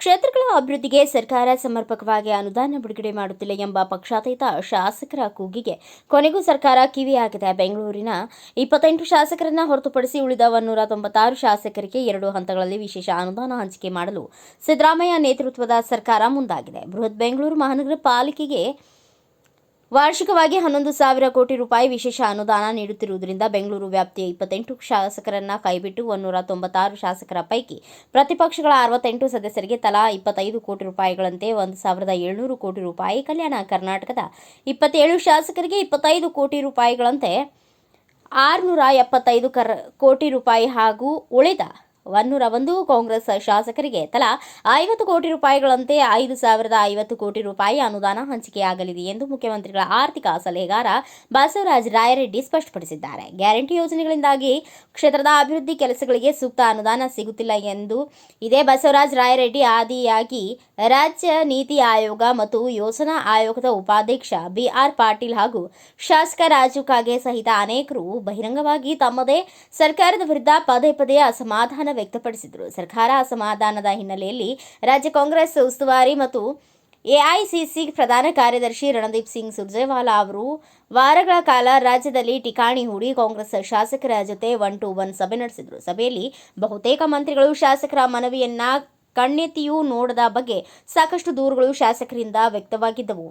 ಕ್ಷೇತ್ರಗಳ ಅಭಿವೃದ್ಧಿಗೆ ಸರ್ಕಾರ ಸಮರ್ಪಕವಾಗಿ ಅನುದಾನ ಬಿಡುಗಡೆ ಮಾಡುತ್ತಿಲ್ಲ ಎಂಬ ಪಕ್ಷಾತೀತ ಶಾಸಕರ ಕೂಗಿಗೆ. ಕೊನೆಗೂ ಸರ್ಕಾರ ಕಿವಿಯಾಗಿದೆ. ಬೆಂಗಳೂರಿನ ಇಪ್ಪತ್ತೆಂಟು ಶಾಸಕರನ್ನ ಹೊರತುಪಡಿಸಿ ಉಳಿದ ಒನ್ನೂರ ತೊಂಬತ್ತಾರು ಶಾಸಕರಿಗೆ ಎರಡು ಹಂತಗಳಲ್ಲಿ ವಿಶೇಷ ಅನುದಾನ ಹಂಚಿಕೆ ಮಾಡಲು ಸಿದ್ದರಾಮಯ್ಯ ನೇತೃತ್ವದ ಸರ್ಕಾರ ಮುಂದಾಗಿದೆ. ಬೃಹತ್ ಬೆಂಗಳೂರು ಮಹಾನಗರ ಪಾಲಿಕೆಗೆ ವಾರ್ಷಿಕವಾಗಿ ಹನ್ನೊಂದು ಸಾವಿರ ಕೋಟಿ ರೂಪಾಯಿ ವಿಶೇಷ ಅನುದಾನ ನೀಡುತ್ತಿರುವುದರಿಂದ ಬೆಂಗಳೂರು ವ್ಯಾಪ್ತಿಯ ಇಪ್ಪತ್ತೆಂಟು ಶಾಸಕರನ್ನ ಕೈಬಿಟ್ಟು ಒನ್ನೂರ ತೊಂಬತ್ತಾರು ಶಾಸಕರ ಪೈಕಿ ಪ್ರತಿಪಕ್ಷಗಳ ಅರವತ್ತೆಂಟು ಸದಸ್ಯರಿಗೆ ತಲಾ ಇಪ್ಪತ್ತೈದು ಕೋಟಿ ರೂಪಾಯಿಗಳಂತೆ ಒಂದು ಸಾವಿರದ ಏಳ್ನೂರು ಕೋಟಿ ರೂಪಾಯಿ ಕಲ್ಯಾಣ ಕರ್ನಾಟಕದ ಇಪ್ಪತ್ತೇಳು ಶಾಸಕರಿಗೆ ಇಪ್ಪತ್ತೈದು ಕೋಟಿ ರೂಪಾಯಿಗಳಂತೆ ಆರುನೂರ ಎಪ್ಪತ್ತೈದು ಕರ್ ಕೋಟಿ ರೂಪಾಯಿ ಹಾಗೂ ಉಳಿದ ಒನ್ನೂರ ಒಂದು ಕಾಂಗ್ರೆಸ್ ಶಾಸಕರಿಗೆ ತಲಾ ಐವತ್ತು ಕೋಟಿ ರೂಪಾಯಿಗಳಂತೆ ಐದು ಸಾವಿರದ ಐವತ್ತು ಕೋಟಿ ರೂಪಾಯಿ ಅನುದಾನ ಹಂಚಿಕೆಯಾಗಲಿದೆ ಎಂದು ಮುಖ್ಯಮಂತ್ರಿಗಳ ಆರ್ಥಿಕ ಸಲಹೆಗಾರ ಬಸವರಾಜ ರಾಯರೆಡ್ಡಿ ಸ್ಪಷ್ಟಪಡಿಸಿದ್ದಾರೆ. ಗ್ಯಾರಂಟಿ ಯೋಜನೆಗಳಿಂದಾಗಿ ಕ್ಷೇತ್ರದ ಅಭಿವೃದ್ಧಿ ಕೆಲಸಗಳಿಗೆ ಸೂಕ್ತ ಅನುದಾನ ಸಿಗುತ್ತಿಲ್ಲ ಎಂದು ಇದೇ ಬಸವರಾಜ ರಾಯರೆಡ್ಡಿ ಆದಿಯಾಗಿ ರಾಜ್ಯ ನೀತಿ ಆಯೋಗ ಮತ್ತು ಯೋಜನಾ ಆಯೋಗದ ಉಪಾಧ್ಯಕ್ಷ ಬಿಆರ್ ಪಾಟೀಲ್ ಹಾಗೂ ಶಾಸಕ ರಾಜು ಕಾಗೆ ಸಹಿತ ಅನೇಕರು ಬಹಿರಂಗವಾಗಿ ತಮ್ಮದೇ ಸರ್ಕಾರದ ವಿರುದ್ಧ ಪದೇ ಪದೇ ಅಸಮಾಧಾನ ವ್ಯಕ್ತಪಡಿಸಿದರು. ಸರ್ಕಾರ ಅಸಮಾಧಾನದ ಹಿನ್ನೆಲೆಯಲ್ಲಿ ರಾಜ್ಯ ಕಾಂಗ್ರೆಸ್ ಉಸ್ತುವಾರಿ ಮತ್ತು ಎಐಸಿಸಿ ಪ್ರಧಾನ ಕಾರ್ಯದರ್ಶಿ ರಣದೀಪ್ ಸಿಂಗ್ ಸುರ್ಜೇವಾಲಾ ಅವರು ವಾರಗಳ ಕಾಲ ರಾಜ್ಯದಲ್ಲಿ ಠಿಕಾಣಿ ಹೂಡಿ ಕಾಂಗ್ರೆಸ್ ಶಾಸಕರ ಜೊತೆ ಒನ್ ಟು ಒನ್ ಸಭೆ ನಡೆಸಿದರು. ಸಭೆಯಲ್ಲಿ ಬಹುತೇಕ ಮಂತ್ರಿಗಳು ಶಾಸಕರ ಮನವಿಯನ್ನ ಕಣ್ಣೆತ್ತಿಯೂ ನೋಡದ ಬಗ್ಗೆ ಸಾಕಷ್ಟು ದೂರುಗಳು ಶಾಸಕರಿಂದ ವ್ಯಕ್ತವಾಗಿದ್ದವು.